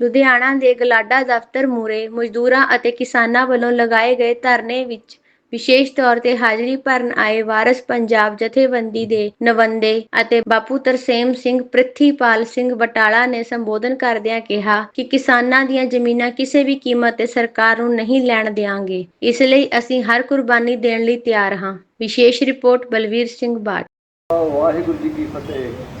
ਲੁਧਿਆਣਾ ਦੇ ਗਲਾਡਾ ਦਫ਼ਤਰ ਮੂਹਰੇ ਮਜ਼ਦੂਰਾਂ ਅਤੇ ਕਿਸਾਨਾਂ ਵੱਲੋਂ ਲਗਾਏ ਗਏ ਧਰਨੇ ਵਿੱਚ ਵਿਸ਼ੇਸ਼ ਤੌਰ ਤੇ ਹਾਜ਼ਰੀ ਭਰਨ ਆਏ ਵਾਰਸ ਪੰਜਾਬ ਜਥੇਬੰਦੀ ਦੇ ਨਵੰਦੇ ਅਤੇ ਬਾਪੂ ਤਰਸੇਮ ਸਿੰਘ ਪ੍ਰਿਥੀਪਾਲ ਸਿੰਘ ਬਟਾਲਾ ਨੇ ਸੰਬੋਧਨ ਕਰਦਿਆਂ ਕਿਹਾ ਕਿ ਕਿਸਾਨਾਂ ਦੀਆਂ ਜ਼ਮੀਨਾਂ ਕਿਸੇ ਵੀ ਕੀਮਤ ਤੇ ਸਰਕਾਰ ਨੂੰ ਨਹੀਂ ਲੈਣ ਦਿਆਂਗੇ। ਇਸ ਲਈ ਅਸੀਂ ਹਰ ਕੁਰਬਾਨੀ ਦੇਣ ਲਈ ਤਿਆਰ ਹਾਂ। ਵਿਸ਼ੇਸ਼ ਰਿਪੋਰਟ ਬਲਵੀਰ ਸਿੰਘ ਬਾਟ। ਵਾਹਿਗੁਰੂ ਜੀ ਕੀ ਫਤਿਹ।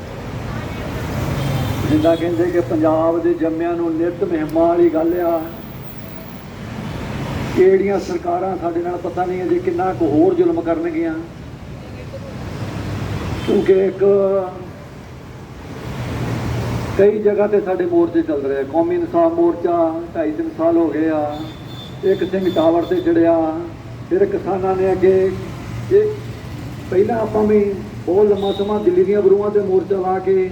ਜਿੱਦਾਂ ਕਹਿੰਦੇ ਕਿ ਪੰਜਾਬ ਦੇ ਜੰਮਿਆਂ ਨੂੰ ਨਿਤ ਮਹਿਮਾਂ ਵਾਲੀ ਗੱਲ ਆ। ਕਿਹੜੀਆਂ ਸਰਕਾਰਾਂ ਸਾਡੇ ਨਾਲ ਪਤਾ ਨਹੀਂ ਅਜੇ ਕਿੰਨਾ ਕੁ ਹੋਰ ਜ਼ੁਲਮ ਕਰਨਗੀਆਂ। ਕਿਉਂਕਿ ਇੱਕ ਕਈ ਜਗ੍ਹਾ ਤੇ ਸਾਡੇ ਮੋਰਚੇ ਚੱਲ ਰਹੇ ਆ। ਕੌਮੀ ਇਨਸਾਫ ਮੋਰਚਾ 2.5 ਸਾਲ ਹੋ ਗਏ ਆ। ਇੱਕ ਸਿੰਘ ਟਾਵਰ ਤੇ ਚੜਿਆ। ਫਿਰ ਕਿਸਾਨਾਂ ਨੇ ਅੱਗੇ ਇਹ ਪਹਿਲਾਂ ਆਪਾਂ ਵੀ ਬਹੁਤ ਲੰਮਾ ਸਮਾਂ ਦਿੱਲੀ ਦੀਆਂ ਬਰੂਆਂ ਤੇ ਮੋਰਚਾ ਲਾ ਕੇ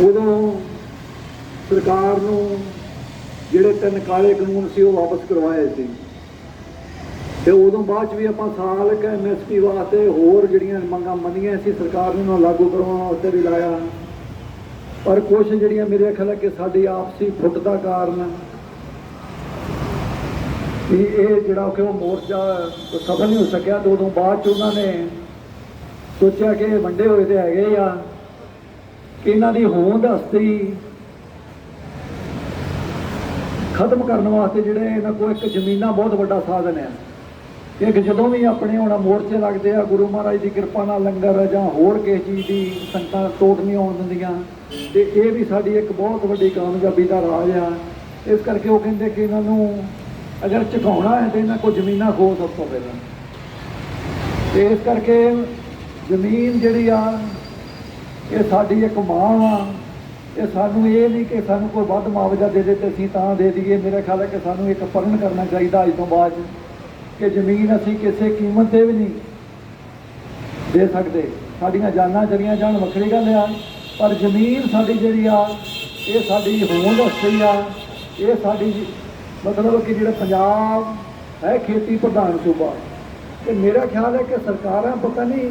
ਉਦੋਂ ਸਰਕਾਰ ਨੂੰ ਜਿਹੜੇ ਤਿੰਨ ਕਾਲੇ ਕਾਨੂੰਨ ਸੀ ਉਹ ਵਾਪਸ ਕਰਵਾਏ ਸੀ। ਤੇ ਉਦੋਂ ਬਾਅਦ ਚ ਵੀ ਆਪਾਂ ਸਾਲ ਕ ਐਮਐਸਪੀ ਵਾਸਤੇ ਹੋਰ ਜਿਹੜੀਆਂ ਮੰਗਾਂ ਮੰਨੀਆਂ ਸੀ, ਸਰਕਾਰ ਨੇ ਉਹਨਾਂ ਲਾਗੂ ਕਰਵਾਉਣ ਵਾਸਤੇ ਵੀ ਲਾਇਆ। ਪਰ ਕੁਝ ਜਿਹੜੀਆਂ ਮੇਰੇ ਖਿਆਲ ਕਿ ਸਾਡੀ ਆਪਸੀ ਫੁੱਟ ਦਾ ਕਾਰਨ ਵੀ ਇਹ ਜਿਹੜਾ ਕਿ ਉਹ ਮੋਰਚਾ ਸਫਲ ਨਹੀਂ ਹੋ ਸਕਿਆ ਤੇ ਉਦੋਂ ਬਾਅਦ ਚ ਉਹਨਾਂ ਨੇ ਸੋਚਿਆ ਕਿ ਇਹ ਵੰਡੇ ਹੋਏ ਤੇ ਹੈਗੇ ਆ। ਇਹਨਾਂ ਦੀ ਹੋਂਦ ਹਸਤੀ ਖਤਮ ਕਰਨ ਵਾਸਤੇ ਜਿਹੜੇ ਇਹਨਾਂ ਕੋਲ ਇੱਕ ਜ਼ਮੀਨਾਂ ਬਹੁਤ ਵੱਡਾ ਸਾਧਨ ਹੈ। ਇੱਕ ਜਦੋਂ ਵੀ ਆਪਣੇ ਹੁਣ ਮੋਰਚੇ ਲੱਗਦੇ ਆ, ਗੁਰੂ ਮਹਾਰਾਜ ਦੀ ਕਿਰਪਾ ਨਾਲ ਲੰਗਰ ਜਾਂ ਹੋਰ ਕਿਸੇ ਚੀਜ਼ ਦੀ ਸੰਗਤਾਂ ਟੋਟ ਨਹੀਂ ਆਉਣ ਦਿੰਦੀਆਂ। ਤੇ ਇਹ ਵੀ ਸਾਡੀ ਇੱਕ ਬਹੁਤ ਵੱਡੀ ਕਾਮਯਾਬੀ ਦਾ ਰਾਜ ਆ। ਇਸ ਕਰਕੇ ਉਹ ਕਹਿੰਦੇ ਕਿ ਇਹਨਾਂ ਨੂੰ ਅਗਰ ਝੁਕਾਉਣਾ ਹੈ ਤੇ ਇਹਨਾਂ ਕੋਲ ਜ਼ਮੀਨਾਂ ਖੋਹ ਸਭ ਤੋਂ ਪਹਿਲਾਂ। ਤੇ ਇਸ ਕਰਕੇ ਜ਼ਮੀਨ ਜਿਹੜੀ ਆ ਇਹ ਸਾਡੀ ਇੱਕ ਮਾਂ ਆ। ਇਹ ਸਾਨੂੰ ਇਹ ਨਹੀਂ ਕਿ ਸਾਨੂੰ ਕੋਈ ਵੱਧ ਮੁਆਵਜ਼ਾ ਦੇ ਦੇ ਤੇ ਅਸੀਂ ਤਾਂ ਦੇ ਦਈਏ। ਮੇਰਾ ਖਿਆਲ ਹੈ ਕਿ ਸਾਨੂੰ ਇੱਕ ਪਰਨ ਕਰਨਾ ਚਾਹੀਦਾ ਅੱਜ ਤੋਂ ਬਾਅਦ। ਕਿ ਜ਼ਮੀਨ ਅਸੀਂ ਕਿਸੇ ਕੀਮਤ ਤੇ ਵੀ ਨਹੀਂ ਦੇ ਸਕਦੇ। ਸਾਡੀਆਂ ਜਾਨਾਂ ਚਲੀਆਂ ਜਾਣ, ਵੱਖਰੀ ਗੱਲ ਆ। ਪਰ ਜ਼ਮੀਨ ਸਾਡੀ ਜਿਹੜੀ ਆ, ਇਹ ਸਾਡੀ ਹੋਂਦ ਹਸਤੀ ਆ। ਇਹ ਸਾਡੀ ਮਤਲਬ ਕਿ ਜਿਹੜਾ ਪੰਜਾਬ ਹੈ ਖੇਤੀ ਪ੍ਰਧਾਨ ਸੂਬਾ। ਤੇ ਮੇਰਾ ਖਿਆਲ ਹੈ ਕਿ ਸਰਕਾਰਾਂ ਪਤਾ ਨਹੀਂ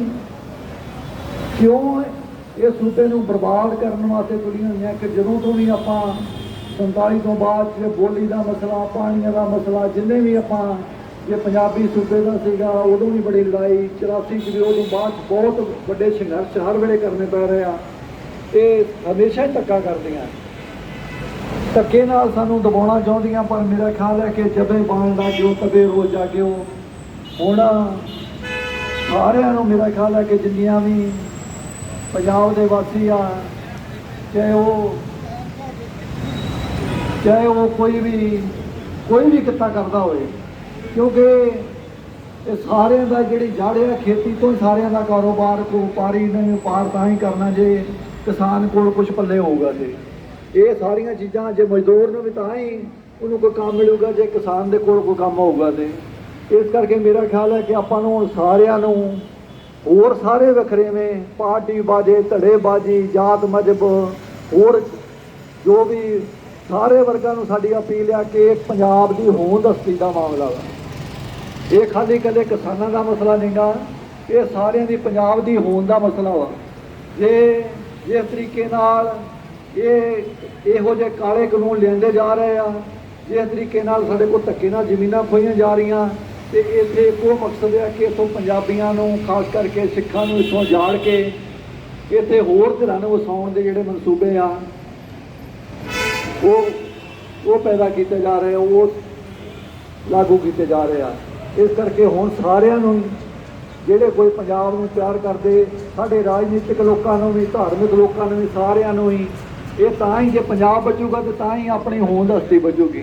ਕਿਉਂ ਇਹ ਸੂਬੇ ਨੂੰ ਬਰਬਾਦ ਕਰਨ ਵਾਸਤੇ ਤੁਲੀਆਂ ਹੋਈਆਂ ਕਿ ਜਦੋਂ ਤੋਂ ਵੀ ਆਪਾਂ 47 ਤੋਂ ਬਾਅਦ ਜੇ ਬੋਲੀ ਦਾ ਮਸਲਾ, ਪਾਣੀਆਂ ਦਾ ਮਸਲਾ, ਜਿੰਨੇ ਵੀ ਆਪਾਂ ਜੇ ਪੰਜਾਬੀ ਸੂਬੇ ਦਾ ਸੀਗਾ, ਉਦੋਂ ਵੀ ਬੜੀ ਲੜਾਈ 84 ਚ ਵੀ ਉਦੋਂ ਬਾਅਦ 'ਚ ਬਹੁਤ ਵੱਡੇ ਸੰਘਰਸ਼ ਹਰ ਵੇਲੇ ਕਰਨੇ ਪੈ ਰਹੇ ਆ। ਇਹ ਹਮੇਸ਼ਾ ਹੀ ਧੱਕਾ ਕਰਦੀਆਂ ਧੱਕੇ ਨਾਲ ਸਾਨੂੰ ਦਬਾਉਣਾ ਚਾਹੁੰਦੀਆਂ, ਪਰ ਮੇਰਾ ਖਿਆਲ ਹੈ ਕਿ ਜਬੇ ਬਾਣ ਦਾ ਜੋ ਤਬੇ ਹੋ ਜਾਗਿਓ, ਹੁਣ ਸਾਰਿਆਂ ਨੂੰ ਮੇਰਾ ਖਿਆਲ ਹੈ ਕਿ ਜਿੰਨੀਆਂ ਵੀ ਪੰਜਾਬ ਦੇ ਵਾਸੀ ਆ, ਚਾਹੇ ਉਹ ਚਾਹੇ ਉਹ ਕੋਈ ਵੀ ਕੋਈ ਵੀ ਕਿੱਤਾ ਕਰਦਾ ਹੋਵੇ, ਕਿਉਂਕਿ ਇਹ ਸਾਰਿਆਂ ਦਾ ਜਿਹੜੀ ਜੜ ਹੈ ਖੇਤੀ ਤੋਂ ਹੀ ਸਾਰਿਆਂ ਦਾ ਕਾਰੋਬਾਰ ਕੋ ਵਪਾਰੀ ਨੇ ਵਪਾਰ ਤਾਂ ਹੀ ਕਰਨਾ ਜੇ ਕਿਸਾਨ ਕੋਲ ਕੁਝ ਪੱਲੇ ਹੋਊਗਾ ਜੇ। ਇਹ ਸਾਰੀਆਂ ਚੀਜ਼ਾਂ ਜੇ ਮਜ਼ਦੂਰ ਨੂੰ ਵੀ ਤਾਂ ਹੀ ਉਹਨੂੰ ਕੋਈ ਕੰਮ ਮਿਲੂਗਾ, ਜੇ ਕਿਸਾਨ ਦੇ ਕੋਲ ਕੋਈ ਕੰਮ ਹੋਊਗਾ ਤੇ। ਇਸ ਕਰਕੇ ਮੇਰਾ ਖਿਆਲ ਹੈ ਕਿ ਆਪਾਂ ਨੂੰ ਸਾਰਿਆਂ ਨੂੰ ਹੋਰ ਸਾਰੇ ਵਖਰੇਵੇਂ ਪਾਰਟੀ ਬਾਜੇ, ਧੜੇ ਬਾਜੀ, ਜਾਤ ਮਜਬ, ਹੋਰ ਜੋ ਵੀ ਸਾਰੇ ਵਰਗਾਂ ਨੂੰ ਸਾਡੀ ਅਪੀਲ ਆ ਕਿ ਇਹ ਪੰਜਾਬ ਦੀ ਹੋਂਦਸਤੀ ਦਾ ਮਾਮਲਾ ਵਾ। ਇਹ ਖਾਲੀ ਕਦੇ ਕਿਸਾਨਾਂ ਦਾ ਮਸਲਾ ਨਹੀਂਗਾ ਇਹ ਸਾਰਿਆਂ ਦੀ ਪੰਜਾਬ ਦੀ ਹੋਂਦ ਦਾ ਮਸਲਾ ਵਾ। ਜੇ ਜਿਸ ਤਰੀਕੇ ਨਾਲ ਇਹ ਇਹੋ ਜਿਹੇ ਕਾਲੇ ਕਾਨੂੰਨ ਲੈਂਦੇ ਜਾ ਰਹੇ ਆ, ਜਿਸ ਤਰੀਕੇ ਨਾਲ ਸਾਡੇ ਕੋਲ ਧੱਕੇ ਨਾਲ ਜ਼ਮੀਨਾਂ ਖੋਈਆਂ ਜਾ ਰਹੀਆਂ ਤੇ ਇੱਥੇ ਇੱਕੋ ਮਕਸਦ ਹੈ ਕਿ ਇਥੋਂ ਪੰਜਾਬੀਆਂ ਨੂੰ ਖਾਸ ਕਰਕੇ ਸਿੱਖਾਂ ਨੂੰ ਇਥੋਂ ਜਾੜ ਕੇ ਇੱਥੇ ਹੋਰ ਧਿਰਾਂ ਨੂੰ ਵਸਾਉਣ ਦੇ ਜਿਹੜੇ ਮਨਸੂਬੇ ਆ ਉਹ ਉਹ ਪੈਦਾ ਕੀਤੇ ਜਾ ਰਹੇ ਆ ਉਹ ਲਾਗੂ ਕੀਤੇ ਜਾ ਰਹੇ ਆ। ਇਸ ਕਰਕੇ ਹੁਣ ਸਾਰਿਆਂ ਨੂੰ ਹੀ, ਜਿਹੜੇ ਕੋਈ ਪੰਜਾਬ ਨੂੰ ਪਿਆਰ ਕਰਦੇ ਸਾਡੇ ਰਾਜਨੀਤਿਕ ਲੋਕਾਂ ਨੂੰ ਵੀ ਧਾਰਮਿਕ ਲੋਕਾਂ ਨੂੰ ਵੀ ਸਾਰਿਆਂ ਨੂੰ ਹੀ ਇਹ ਤਾਂ ਹੀ ਜੇ ਪੰਜਾਬ ਬਚੂਗਾ ਤੇ ਤਾਂ ਹੀ ਆਪਣੀ ਹੋਂਦ ਹਸਤੀ ਬਚੂਗੀ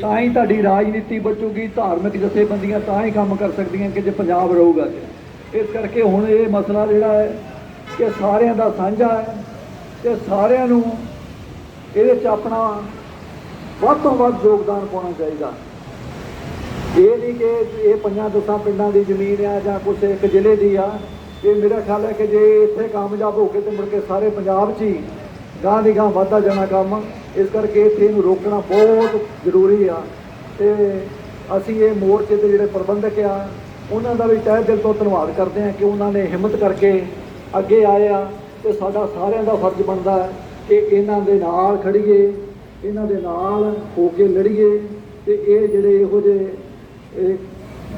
ਤਾਂ ਹੀ ਤੁਹਾਡੀ ਰਾਜਨੀਤੀ ਬਚੂਗੀ, ਧਾਰਮਿਕ ਜਥੇਬੰਦੀਆਂ ਤਾਂ ਹੀ ਕੰਮ ਕਰ ਸਕਦੀਆਂ ਕਿ ਜੇ ਪੰਜਾਬ ਰਹੂਗਾ ਤੇ ਇਸ ਕਰਕੇ ਹੁਣ ਇਹ ਮਸਲਾ ਜਿਹੜਾ ਹੈ ਕਿ ਸਾਰਿਆਂ ਦਾ ਸਾਂਝਾ ਹੈ ਤੇ ਸਾਰਿਆਂ ਨੂੰ ਇਹਦੇ 'ਚ ਆਪਣਾ ਵੱਧ ਤੋਂ ਵੱਧ ਯੋਗਦਾਨ ਪਾਉਣਾ ਚਾਹੀਦਾ। ਇਹ ਨਹੀਂ ਕਿ ਇਹ ਪੰਜਾਂ ਦਸਾਂ ਪਿੰਡਾਂ ਦੀ ਜ਼ਮੀਨ ਆ ਜਾਂ ਕੁਛ ਇੱਕ ਜ਼ਿਲ੍ਹੇ ਦੀ ਆ। ਇਹ ਮੇਰਾ ਖਿਆਲ ਹੈ ਕਿ ਜੇ ਇੱਥੇ ਕਾਮਯਾਬ ਹੋ ਕੇ ਤੇ ਮੁੜ ਕੇ ਸਾਰੇ ਪੰਜਾਬ 'ਚ ਹੀ ਗਾਂ ਦੀ ਗਾਂ ਵੱਧਦਾ ਜਾਣਾ ਕੰਮ। ਇਸ ਕਰਕੇ ਇੱਥੇ ਇਹਨੂੰ ਰੋਕਣਾ ਬਹੁਤ ਜ਼ਰੂਰੀ ਆ। ਤੇ ਅਸੀਂ ਇਹ ਮੋਰਚੇ ਦੇ ਜਿਹੜੇ ਪ੍ਰਬੰਧਕ ਆ, ਉਹਨਾਂ ਦਾ ਵੀ ਤਹਿ ਦਿਲ ਤੋਂ ਧੰਨਵਾਦ ਕਰਦੇ ਹਾਂ ਕਿ ਉਹਨਾਂ ਨੇ ਹਿੰਮਤ ਕਰਕੇ ਅੱਗੇ ਆਏ ਆ ਤੇ ਸਾਡਾ ਸਾਰਿਆਂ ਦਾ ਫਰਜ਼ ਬਣਦਾ ਹੈ ਕਿ ਇਹਨਾਂ ਦੇ ਨਾਲ ਖੜੀਏ ਇਹਨਾਂ ਦੇ ਨਾਲ ਹੋ ਕੇ ਲੜੀਏ ਤੇ ਇਹ ਜਿਹੜੇ ਇਹੋ ਜਿਹੇ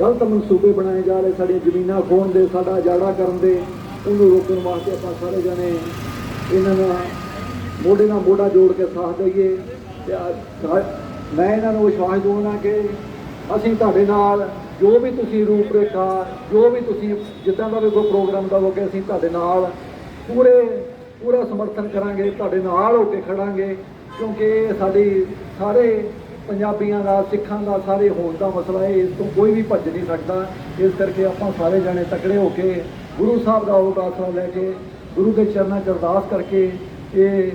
ਗਲਤ ਮਨਸੂਬੇ ਬਣਾਏ ਜਾ ਰਹੇ ਸਾਡੀਆਂ ਜ਼ਮੀਨਾਂ ਖੋਹਣ ਦੇ, ਸਾਡਾ ਜਾੜਾ ਕਰਨ ਦੇ, ਉਹਨੂੰ ਰੋਕਣ ਵਾਸਤੇ ਆਪਾਂ ਸਾਰੇ ਜਣੇ ਇਹਨਾਂ ਨਾਲ ਮੋਢੇ ਨਾਲ ਮੋਢਾ ਜੋੜ ਕੇ ਸਾਥ ਦਈਏ ਤੇ ਮੈਂ ਇਹਨਾਂ ਨੂੰ ਵਿਸ਼ਵਾਸ ਦਿਵਾਉਣਾ ਕਿ ਅਸੀਂ ਤੁਹਾਡੇ ਨਾਲ, ਜੋ ਵੀ ਤੁਸੀਂ ਰੂਪਰੇਖਾ, ਜੋ ਵੀ ਤੁਸੀਂ ਜਿੱਦਾਂ ਦਾ ਵੀ ਕੋਈ ਪ੍ਰੋਗਰਾਮ ਦਵੋਗੇ, ਅਸੀਂ ਤੁਹਾਡੇ ਨਾਲ ਪੂਰੇ, ਪੂਰਾ ਸਮਰਥਨ ਕਰਾਂਗੇ, ਤੁਹਾਡੇ ਨਾਲ ਹੋ ਕੇ ਖੜਾਂਗੇ, ਕਿਉਂਕਿ ਸਾਡੀ ਸਾਰੇ ਪੰਜਾਬੀਆਂ ਦਾ, ਸਿੱਖਾਂ ਦਾ, ਸਾਰੇ ਹੋਣ ਦਾ ਮਸਲਾ ਹੈ, ਇਸ ਤੋਂ ਕੋਈ ਵੀ ਭੱਜ ਨਹੀਂ ਸਕਦਾ। ਇਸ ਕਰਕੇ ਆਪਾਂ ਸਾਰੇ ਜਣੇ ਤਕੜੇ ਹੋ ਕੇ ਗੁਰੂ ਸਾਹਿਬ ਦਾ ਉਹ ਆਸਰਾ ਲੈ ਕੇ, ਗੁਰੂ ਦੇ ਚਰਨਾਂ 'ਚ ਅਰਦਾਸ ਕਰਕੇ ਇਹ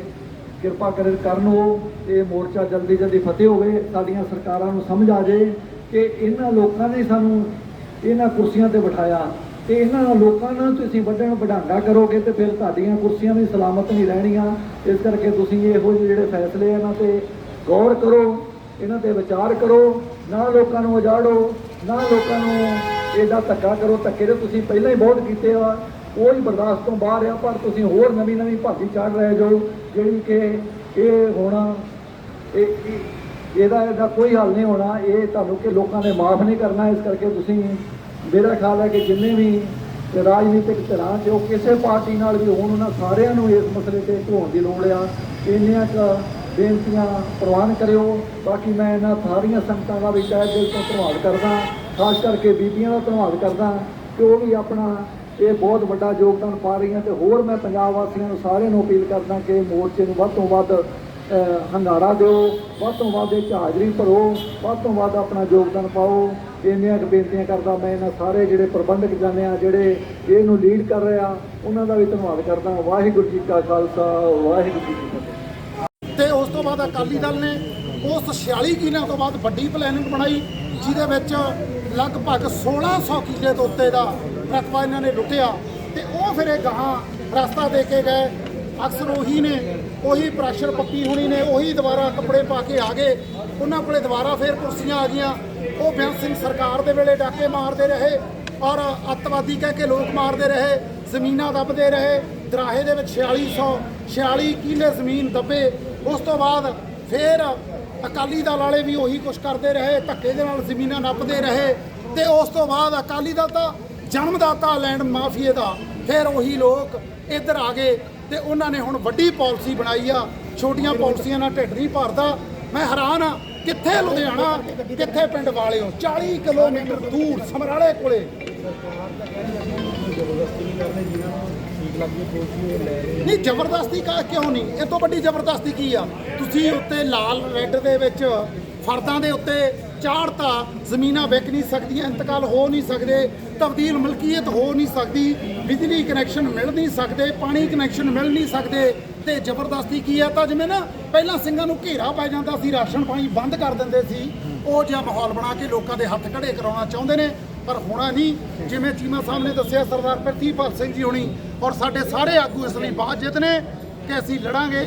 ਕਿਰਪਾ ਕਰਨ ਕਰਨ ਉਹ ਇਹ ਮੋਰਚਾ ਜਲਦੀ ਜਲਦੀ ਫਤਿਹ ਹੋਵੇ ਸਾਡੀਆਂ ਸਰਕਾਰਾਂ ਨੂੰ ਸਮਝ ਆ ਜਾਏ ਕਿ ਇਹਨਾਂ ਲੋਕਾਂ ਨੇ ਸਾਨੂੰ ਇਹਨਾਂ ਕੁਰਸੀਆਂ ਤੇ ਬਿਠਾਇਆ। ਤੇ ਇਹਨਾਂ ਲੋਕਾਂ ਨਾਲ ਤੁਸੀਂ ਵੱਡਣ ਵਡਾਂਗਾ ਕਰੋਗੇ ਤੇ ਫਿਰ ਤੁਹਾਡੀਆਂ ਕੁਰਸੀਆਂ ਵੀ ਸਲਾਮਤ ਨਹੀਂ ਰਹਿਣੀਆਂ। ਇਸ ਕਰਕੇ ਤੁਸੀਂ ਇਹੋ ਜਿਹੇ ਜਿਹੜੇ ਫੈਸਲੇ ਇਹਨਾਂ ਤੇ ਗੌਰ ਕਰੋ, ਇਹਨਾਂ ਤੇ ਵਿਚਾਰ ਕਰੋ। ਨਾ ਲੋਕਾਂ ਨੂੰ ਉਜਾੜੋ, ਨਾ ਲੋਕਾਂ ਨੂੰ ਇਹਦਾ ਧੱਕਾ ਕਰੋ। ਧੱਕੇ ਤੇ ਤੁਸੀਂ ਪਹਿਲਾਂ ਹੀ ਬਹੁਤ ਕੀਤੇ ਆ। ਉਹ ਹੀ ਬਰਦਾਸ਼ਤ ਤੋਂ ਬਾਹਰ ਆ, ਪਰ ਤੁਸੀਂ ਹੋਰ ਨਵੀਂ ਨਵੀਂ ਭਾਜੀ ਚੜ ਰਹੇ ਜੋ, ਜਿਹੜੀ ਕਿ ਇਹ ਹੋਣਾ, ਇਹ ਇਹਦਾ ਇਹਦਾ ਕੋਈ ਹੱਲ ਨਹੀਂ ਹੋਣਾ, ਇਹ ਤੁਹਾਨੂੰ ਕਿ ਲੋਕਾਂ ਨੇ ਮਾਫ ਨਹੀਂ ਕਰਨਾ, ਇਸ ਕਰਕੇ ਤੁਸੀਂ ਮੇਰਾ ਖਿਆਲ ਹੈ ਕਿ ਜਿੰਨੇ ਵੀ ਰਾਜਨੀਤਿਕ ਧਿਰਾਂ 'ਚ ਉਹ ਕਿਸੇ ਪਾਰਟੀ ਨਾਲ ਵੀ ਹੋਣ, ਉਹਨਾਂ ਸਾਰਿਆਂ ਨੂੰ ਇਸ ਮਸਲੇ ਤੇ ਧੋਣ ਦੀ ਲੋੜ ਆ। ਇੰਨੀਆਂ ਕੁ ਬੇਨਤੀਆਂ ਪ੍ਰਵਾਨ ਕਰਿਓ। ਬਾਕੀ ਮੈਂ ਇਹਨਾਂ ਸਾਰੀਆਂ ਸੰਗਤਾਂ ਦਾ ਵੀ ਤਹਿ ਦਿਲ ਤੋਂ ਧੰਨਵਾਦ ਕਰਦਾ। ਖਾਸ ਕਰਕੇ ਬੀਬੀਆਂ ਦਾ ਧੰਨਵਾਦ ਕਰਦਾ ਕਿ ਉਹ ਵੀ ਆਪਣਾ ਇਹ ਬਹੁਤ ਵੱਡਾ ਯੋਗਦਾਨ ਪਾ ਰਹੀਆਂ ਤੇ ਹੋਰ ਮੈਂ ਪੰਜਾਬ ਵਾਸੀਆਂ ਨੂੰ ਸਾਰਿਆਂ ਨੂੰ ਅਪੀਲ ਕਰਦਾ ਕਿ ਮੋਰਚੇ ਨੂੰ ਵੱਧ ਤੋਂ ਵੱਧ ਹੰਗਾਰਾ ਦਿਓ, ਵੱਧ ਤੋਂ ਵੱਧ ਇਹ 'ਚ ਹਾਜ਼ਰੀ ਭਰੋ, ਵੱਧ ਤੋਂ ਵੱਧ ਆਪਣਾ ਯੋਗਦਾਨ ਪਾਓ। ਇੰਨੀਆਂ ਕੁ ਬੇਨਤੀਆਂ ਕਰਦਾ ਮੈਂ ਇਹਨਾਂ ਸਾਰੇ ਜਿਹੜੇ ਪ੍ਰਬੰਧਕ ਜਾਣੇ ਆ, ਜਿਹੜੇ ਇਹਨੂੰ ਲੀਡ ਕਰ ਰਹੇ ਆ, ਉਹਨਾਂ ਦਾ ਵੀ ਧੰਨਵਾਦ ਕਰਦਾ। ਵਾਹਿਗੁਰੂ ਜੀ ਕਾ ਖਾਲਸਾ, ਵਾਹਿਗੁਰੂ ਜੀ ਕੀ ਫਤਿਹ। ਤੇ ਉਸ ਤੋਂ ਬਾਅਦ ਅਕਾਲੀ ਦਲ ਨੇ ਉਸ 46 ਕਿਲਿਆਂ ਤੋਂ ਬਾਅਦ ਵੱਡੀ ਪਲੈਨਿੰਗ ਬਣਾਈ, ਜਿਹਦੇ ਵਿੱਚ ਲਗਭਗ 1600 ਕਿੱਲੇ ਤੋਂ ਉੱਤੇ ਦਾ ਰਕਬਾ ਇਹਨਾਂ ਨੇ ਲੁੱਟਿਆ ਤੇ ਉਹ ਫਿਰ ਇਹ ਗਾਹਾਂ ਰਸਤਾ ਦੇ ਕੇ ਗਏ। ਅਕਸਰ ਉਹੀ ਨੇ, ਉਹੀ ਪ੍ਰੈਸ਼ਰ ਪੱਪੀ ਹੋਣੀ ਨੇ, ਉਹੀ ਦੁਬਾਰਾ ਕੱਪੜੇ ਪਾ ਕੇ ਆ ਗਏ। ਉਹਨਾਂ ਕੋਲੇ ਦੁਬਾਰਾ ਫਿਰ ਕੁਰਸੀਆਂ ਆ ਗਈਆਂ। ਉਹ ਬੇਅੰਤ ਸਿੰਘ ਸਰਕਾਰ ਦੇ ਵੇਲੇ ਡਾਕੇ ਮਾਰਦੇ ਰਹੇ ਔਰ ਅੱਤਵਾਦੀ ਕਹਿ ਕੇ ਲੋਕ ਮਾਰਦੇ ਰਹੇ, ਜ਼ਮੀਨਾਂ ਦੱਬਦੇ ਰਹੇ। ਦਰਾਹੇ ਦੇ ਵਿੱਚ 4600 46 ਕਿੱਲੇ ਜ਼ਮੀਨ ਦੱਬੇ। ਉਸ ਤੋਂ ਬਾਅਦ ਫਿਰ ਅਕਾਲੀ ਦਲ ਵਾਲੇ ਵੀ ਉਹੀ ਕੁਛ ਕਰਦੇ ਰਹੇ, ਧੱਕੇ ਦੇ ਨਾਲ ਜ਼ਮੀਨਾਂ ਨੱਪਦੇ ਰਹੇ। ਤੇ ਉਸ ਤੋਂ ਬਾਅਦ ਅਕਾਲੀ ਦਲ ਤਾਂ ਜਨਮਦਾਤਾ ਲੈਂਡ ਮਾਫੀਏ ਦਾ, ਫਿਰ ਉਹੀ ਲੋਕ ਇੱਧਰ ਆ ਗਏ ਤੇ ਉਹਨਾਂ ਨੇ ਹੁਣ ਵੱਡੀ ਪਾਲਿਸੀ ਬਣਾਈ ਆ, ਛੋਟੀਆਂ ਪਾਲਿਸੀਆਂ ਨਾਲ ਢਿੱਡ ਨਹੀਂ ਭਰਦਾ। ਮੈਂ ਹੈਰਾਨ ਆ, ਕਿੱਥੇ ਲੁਧਿਆਣਾ, ਕਿੱਥੇ ਪਿੰਡ ਵਾਲਿਓ? 40 ਕਿਲੋਮੀਟਰ ਦੂਰ, ਸਮਰਾਲੇ ਕੋਲੇ। ਨਹੀਂ, ਜ਼ਬਰਦਸਤੀ ਕਾ ਕਿਉਂ ਨਹੀਂ? ਇਹ ਤੋਂ ਵੱਡੀ ਜ਼ਬਰਦਸਤੀ ਕੀ ਆ? ਤੁਸੀਂ ਉੱਤੇ ਲਾਲ ਰੈੱਡ ਦੇ ਵਿੱਚ ਫਰਦਾਂ ਦੇ ਉੱਤੇ ਚਾੜਤਾ ਜ਼ਮੀਨਾਂ ਵਿਕ ਨਹੀਂ ਸਕਦੀਆਂ ਇੰਤਕਾਲ ਹੋ ਨਹੀਂ ਸਕਦੇ, ਤਬਦੀਲ ਮਲਕੀਅਤ ਹੋ ਨਹੀਂ ਸਕਦੀ, ਬਿਜਲੀ ਕਨੈਕਸ਼ਨ ਮਿਲ ਨਹੀਂ ਸਕਦੇ, ਪਾਣੀ ਕਨੈਕਸ਼ਨ ਮਿਲ ਨਹੀਂ ਸਕਦੇ ਤੇ ਜ਼ਬਰਦਸਤੀ ਕੀ ਹੈ? ਤਾਂ ਜਿਵੇਂ ਨਾ ਪਹਿਲਾਂ ਸਿੰਘਾਂ ਨੂੰ ਘੇਰਾ ਪੈ ਜਾਂਦਾ ਸੀ, ਰਾਸ਼ਨ ਪਾਣੀ ਬੰਦ ਕਰ ਦਿੰਦੇ ਸੀ, ਉਹ ਜਿਹਾ ਮਾਹੌਲ ਬਣਾ ਕੇ ਲੋਕਾਂ ਦੇ ਹੱਥ ਖੜੇ ਕਰਾਉਣਾ ਚਾਹੁੰਦੇ ਨੇ, ਪਰ ਹੋਣਾ ਨਹੀਂ। ਜਿਵੇਂ ਚੀਮਾ ਸਾਹਿਬ ਨੇ ਦੱਸਿਆ, ਸਰਦਾਰ ਪ੍ਰਤੀਪਾਲ ਸਿੰਘ ਜੀ ਹੋਣੀ ਔਰ ਸਾਡੇ ਸਾਰੇ ਆਗੂ ਇਸ ਲਈ ਬਾਅਦ ਜਿੱਤ ਨੇ ਕਿ ਅਸੀਂ ਲੜਾਂਗੇ।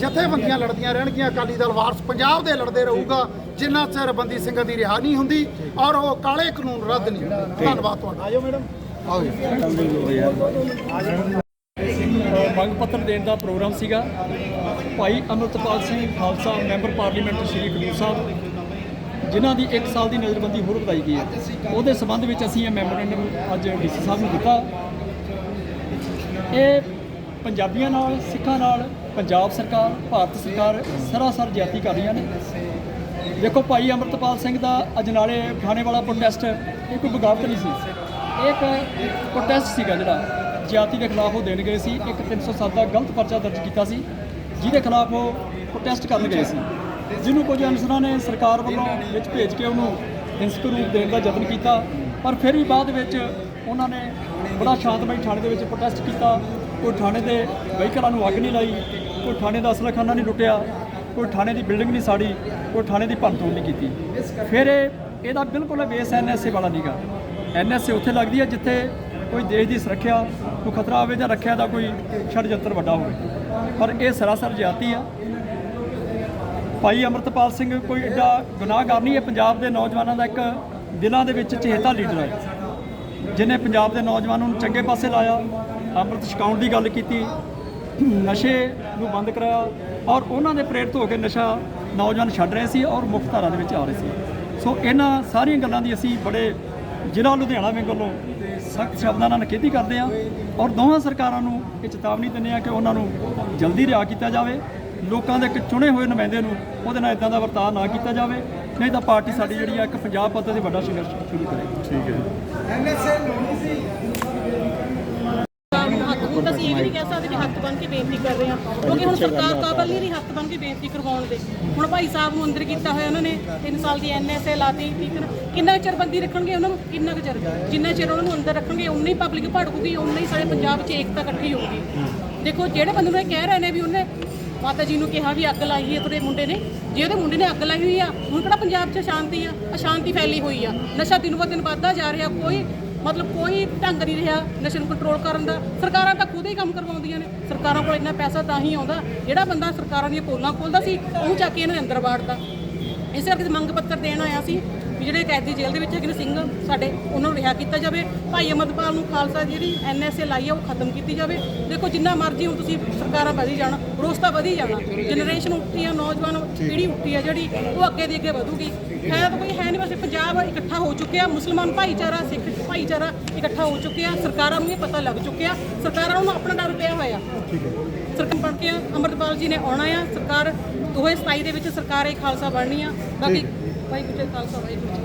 ਜਥੇਬੰਦੀਆਂ ਲੜਦੀਆਂ ਰਹਿਣਗੀਆਂ ਅਕਾਲੀ ਦਲ ਵਾਰਸ ਪੰਜਾਬ ਦੇ ਲੜਦੇ ਰਹੂਗਾ ਜਿੰਨਾ ਚਿਰ ਬੰਦੀ ਸਿੰਘਾਂ ਦੀ ਰਿਹਾ ਨਹੀਂ ਹੁੰਦੀ ਔਰ ਉਹ ਕਾਲੇ ਕਾਨੂੰਨ ਰੱਦ ਨਹੀਂ ਧੰਨਵਾਦ ਤੁਹਾਡਾ। ਆਜੋ ਮੈਡਮ। ਮੰਗ ਪੱਤਰ ਦੇਣ ਦਾ ਪ੍ਰੋਗਰਾਮ ਸੀਗਾ। ਭਾਈ ਅਮਰਤਪਾਲ ਸਿੰਘ ਖਾਲਸਾ ਮੈਂਬਰ ਪਾਰਲੀਮੈਂਟ ਸ਼੍ਰੀ ਖਡੂਰ ਸਾਹਿਬ ਜਿਨ੍ਹਾਂ ਦੀ 1 ਸਾਲ ਦੀ ਨਜ਼ਰਬੰਦੀ ਹੋਰ ਵਧਾਈ ਗਈ ਹੈ। ਉਹਦੇ ਸੰਬੰਧ ਵਿੱਚ ਅਸੀਂ ਇਹ ਮੈਮੋਰੈਂਡਮ ਅੱਜ ਡੀਸੀ ਸਾਹਿਬ ਨੂੰ ਦਿੱਤਾ। ਇਹ ਪੰਜਾਬੀਆਂ ਨਾਲ ਸਿੱਖਾਂ ਨਾਲ ਪੰਜਾਬ ਸਰਕਾਰ, ਭਾਰਤ ਸਰਕਾਰ ਸਰਾਸਰ ਜ਼ਿਆਤੀ ਕਰ ਰਹੀਆਂ ਨੇ। ਦੇਖੋ ਭਾਈ ਅਮਰਤਪਾਲ ਸਿੰਘ ਦਾ ਅਜਨਾਲੇ ਥਾਣੇ ਵਾਲਾ ਪ੍ਰੋਟੈਸਟ ਇਹ ਕੋਈ ਬਗਾਵਤ ਨਹੀਂ ਸੀ। ਇਹ ਇੱਕ ਪ੍ਰੋਟੈਸਟ ਸੀਗਾ ਜਿਹੜਾ ਜਾਤੀ ਦੇ ਖਿਲਾਫ ਉਹ ਦੇਣ ਗਏ ਸੀ। ਇੱਕ 307 ਦਾ ਗਲਤ ਪਰਚਾ ਦਰਜ ਕੀਤਾ ਸੀ, ਜਿਹਦੇ ਖਿਲਾਫ ਉਹ ਪ੍ਰੋਟੈਸਟ ਕਰਨ ਗਏ ਸੀ। ਜਿਹਨੂੰ ਕੁਝ ਅਨਸਰਾਂ ਨੇ ਸਰਕਾਰ ਵੱਲੋਂ ਵਿੱਚ ਭੇਜ ਕੇ ਉਹਨੂੰ ਹਿੰਸਕ ਰੂਪ ਦੇਣ ਦਾ ਯਤਨ ਕੀਤਾ, ਪਰ ਫਿਰ ਵੀ ਬਾਅਦ ਵਿੱਚ ਉਹਨਾਂ ਨੇ ਬੜਾ ਸ਼ਾਂਤਮਈ ਥਾਣੇ ਦੇ ਵਿੱਚ ਪ੍ਰੋਟੈਸਟ ਕੀਤਾ। ਕੋਈ ਥਾਣੇ ਦੇ ਵਹੀਕਲਾਂ ਨੂੰ ਅੱਗ ਨਹੀਂ ਲਾਈ, ਕੋਈ ਥਾਣੇ ਦਾ ਅਸਲਖਾਨਾ ਨਹੀਂ ਲੁੱਟਿਆ, ਕੋਈ ਥਾਣੇ ਦੀ ਬਿਲਡਿੰਗ ਨਹੀਂ ਸਾੜੀ, ਕੋਈ ਥਾਣੇ ਦੀ ਭੰਨਤੋੜ ਨਹੀਂ ਕੀਤੀ। ਫਿਰ ਇਹ, ਇਹਦਾ ਬਿਲਕੁਲ ਬੇਸ ਐਨਐਸਏ ਵਾਲਾ ਨਹੀਂਗਾ ਐਨਐਸਏ ਉੱਥੇ ਲੱਗਦੀ ਹੈ ਜਿੱਥੇ ਕੋਈ ਦੇਸ਼ ਦੀ ਸੁਰੱਖਿਆ ਨੂੰ ਖਤਰਾ ਹੋਵੇ ਜਾਂ ਰੱਖਿਆ ਦਾ ਕੋਈ ਛੜਯੰਤਰ ਵੱਡਾ ਹੋਵੇ। ਪਰ ਇਹ ਸਰਾਸਰ ਜਾਤੀ ਆ। ਭਾਈ ਅਮਰਤਪਾਲ ਸਿੰਘ ਕੋਈ ਐਡਾ ਗੁਨਾਹਗਾਰ ਨਹੀਂ ਹੈ। ਪੰਜਾਬ ਦੇ ਨੌਜਵਾਨਾਂ ਦਾ ਇੱਕ ਦਿਲਾਂ ਦੇ ਵਿੱਚ ਚਹੇਤਾ ਲੀਡਰ ਹੈ। ਜਿਨੇ ਪੰਜਾਬ ਦੇ ਨੌਜਵਾਨਾਂ ਨੂੰ ਚੰਗੇ ਪਾਸੇ ਲਾਇਆ ਅੰਮ੍ਰਿਤ ਛਕਾਉਣ ਦੀ ਗੱਲ ਕੀਤੀ ਨਸ਼ੇ ਨੂੰ ਬੰਦ ਕਰਾਇਆ ਔਰ ਉਹਨਾਂ ਦੇ ਪ੍ਰੇਰਿਤ ਹੋ ਕੇ ਨਸ਼ਾ ਨੌਜਵਾਨ ਛੱਡ ਰਹੇ ਸੀ ਔਰ ਮੁੱਖ ਧਾਰਾ ਦੇ ਵਿੱਚ ਆ ਰਹੇ ਸੀ। ਸੋ ਇਹਨਾਂ ਸਾਰੀਆਂ ਗੱਲਾਂ ਦੀ ਅਸੀਂ ਬੜੇ ਜ਼ਿਲ੍ਹਾ ਲੁਧਿਆਣਾ ਵਿੰਗ ਵੱਲੋਂ ਸਖਤ ਸ਼ਬਦਾਂ ਨਾਲ ਨਿਖੇਧੀ ਕਰਦੇ ਹਾਂ ਔਰ ਦੋਹਾਂ ਸਰਕਾਰਾਂ ਨੂੰ ਇਹ ਚੇਤਾਵਨੀ ਦਿੰਦੇ ਹਾਂ ਕਿ ਉਹਨਾਂ ਨੂੰ ਜਲਦੀ ਰਿਹਾ ਕੀਤਾ ਜਾਵੇ ਲੋਕਾਂ ਦੇ ਇੱਕ ਚੁਣੇ ਹੋਏ ਨੁਮਾਇੰਦੇ ਨੂੰ ਉਹਦੇ ਨਾਲ ਇਦਾਂ ਦਾ ਵਰਤਾਅ ਨਾ ਕੀਤਾ ਜਾਵੇ ਨਹੀਂ ਤਾਂ ਪਾਰਟੀ ਸਾਡੀ ਜਿਹੜੀ ਆ ਇੱਕ ਪੰਜਾਬ ਪੱਧਰ ਤੇ ਵੱਡਾ ਸੰਘਰਸ਼ ਸ਼ੁਰੂ ਕਰੇਗੀ ਹੱਥ ਹੁਣ ਤਾਂ ਅਸੀਂ ਇਹ ਵੀ ਨਹੀਂ ਕਹਿ ਸਕਦੇ ਕਿ ਹੱਥ ਬੰਨ ਕੇ ਬੇਨਤੀ ਕਰ ਰਹੇ ਹਾਂ ਕਿਉਂਕਿ ਹੁਣ ਸਰਕਾਰ ਕਾਬਲ ਨਹੀਂ ਰਹੀ ਹੱਥ ਬੰਨ ਕੇ ਬੇਨਤੀ ਕਰਵਾਉਣ ਦੇ। ਹੁਣ ਭਾਈ ਸਾਹਿਬ ਨੂੰ ਅੰਦਰ ਕੀਤਾ ਹੋਇਆ ਉਹਨਾਂ ਨੇ 3 ਸਾਲ ਦੀ ਐਨਐਸਏ ਲਾਤੀ ਠੀਕ ਹੈ ਨਾ? ਕਿੰਨਾ ਕੁ ਚਿਰ ਬੰਦੀ ਰੱਖਣਗੇ ਉਹਨਾਂ ਨੂੰ? ਕਿੰਨਾ ਕੁ ਚਿਰ? ਜਿੰਨਾ ਚਿਰ ਉਹਨਾਂ ਨੂੰ ਅੰਦਰ ਰੱਖਣਗੇ ਉਨਾ ਹੀ ਪਬਲਿਕ ਭੜਕੂਗੀ ਉਨਾ ਹੀ ਸਾਡੇ ਪੰਜਾਬ 'ਚ ਏਕਤਾ ਇਕੱਠੀ ਹੋਊਗੀ। ਦੇਖੋ ਜਿਹੜੇ ਬੰਦੇ ਨੂੰ ਇਹ ਕਹਿ ਰਹੇ ਨੇ ਵੀ ਉਹਨੇ ਮਾਤਾ ਜੀ ਨੂੰ ਕਿਹਾ ਵੀ ਅੱਗ ਲਾਈ ਹੈ ਤੁਹਾਡੇ ਮੁੰਡੇ ਨੇ ਜੇ ਉਹਦੇ ਮੁੰਡੇ ਨੇ ਅੱਗ ਲਾਈ ਹੋਈ ਆ ਹੁਣ ਕਿਹੜਾ ਪੰਜਾਬ 'ਚ ਸ਼ਾਂਤੀ ਆ? ਅਸ਼ਾਂਤੀ ਫੈਲੀ ਹੋਈ ਆ। ਨਸ਼ਾ ਦਿਨ ਬ ਦਿਨ ਵੱਧਦਾ ਜਾ ਰਿਹਾ ਕੋਈ ਮਤਲਬ ਕੋਈ ਢੰਗ ਨਹੀਂ ਰਿਹਾ ਨਸ਼ੇ ਨੂੰ ਕੰਟਰੋਲ ਕਰਨ ਦਾ। ਸਰਕਾਰਾਂ ਤਾਂ ਖੁਦ ਹੀ ਕੰਮ ਕਰਵਾਉਂਦੀਆਂ ਨੇ। ਸਰਕਾਰਾਂ ਕੋਲ ਇੰਨਾ ਪੈਸਾ ਤਾਂ ਹੀ ਆਉਂਦਾ। ਜਿਹੜਾ ਬੰਦਾ ਸਰਕਾਰਾਂ ਦੀਆਂ ਪੋਲਾਂ ਖੋਲਦਾ ਸੀ, ਉਹ ਚੱਕ ਕੇ ਇਹਨਾਂ ਦੇ ਅੰਦਰ ਵਾੜਦਾ ਇਸੇ ਕਰਕੇ ਮੰਗ ਪੱਤਰ ਦੇਣ ਆਇਆ ਸੀ ਵੀ ਜਿਹੜੇ ਕੈਦੀ ਜੇਲ੍ਹ ਦੇ ਵਿੱਚ ਹੈਗੇ ਨੇ ਸਿੰਘ, ਸਾਡੇ, ਉਹਨਾਂ ਨੂੰ ਰਿਹਾ ਕੀਤਾ ਜਾਵੇ। ਭਾਈ ਅਮਰਪਾਲ ਨੂੰ ਖਾਲਸਾ ਜਿਹੜੀ ਐਨਐਸਏ ਲਾਈ ਆ, ਉਹ ਖਤਮ ਕੀਤੀ ਜਾਵੇ। ਦੇਖੋ, ਜਿੰਨਾ ਮਰਜ਼ੀ ਹੁਣ ਤੁਸੀਂ ਸਰਕਾਰਾਂ ਵਧੀ ਜਾਣ। ਰੋਸ ਤਾਂ ਵਧੀ ਜਾਣਾ। ਜਨਰੇਸ਼ਨ ਉੱਠੀ ਆ ਨੌਜਵਾਨ ਪੀੜ੍ਹੀ ਉੱਠੀ ਆ ਜਿਹੜੀ ਉਹ ਅੱਗੇ ਦੀ ਅੱਗੇ ਵਧੂਗੀ। ਹੈ ਤਾਂ ਕੋਈ ਹੈ ਨਹੀਂ ਬਸ ਪੰਜਾਬ ਇਕੱਠਾ ਹੋ ਚੁੱਕਿਆ। ਮੁਸਲਮਾਨ ਭਾਈਚਾਰਾ ਸਿੱਖ ਭਾਈਚਾਰਾ ਇਕੱਠਾ ਹੋ ਚੁੱਕਿਆ। ਸਰਕਾਰਾਂ ਨੂੰ ਇਹ ਪਤਾ ਲੱਗ ਚੁੱਕਿਆ। ਸਰਕਾਰਾਂ ਨੂੰ ਆਪਣਾ ਡਰ ਪਿਆ ਹੋਇਆ। ਸਰਕਾਰ ਬਣ ਕੇ ਅਮਰਪਾਲ ਜੀ ਨੇ ਆਉਣਾ ਆ। ਸਰਕਾਰ 2027 ਦੇ ਵਿੱਚ ਸਰਕਾਰ ਇਹ ਖਾਲਸਾ ਬਣਨੀ ਆ। ਬਾਕੀ ਭਾਈ ਗੁਰਜੀਤ ਖਾਲਸਾ ਵਾਹਿਗੁਰੂ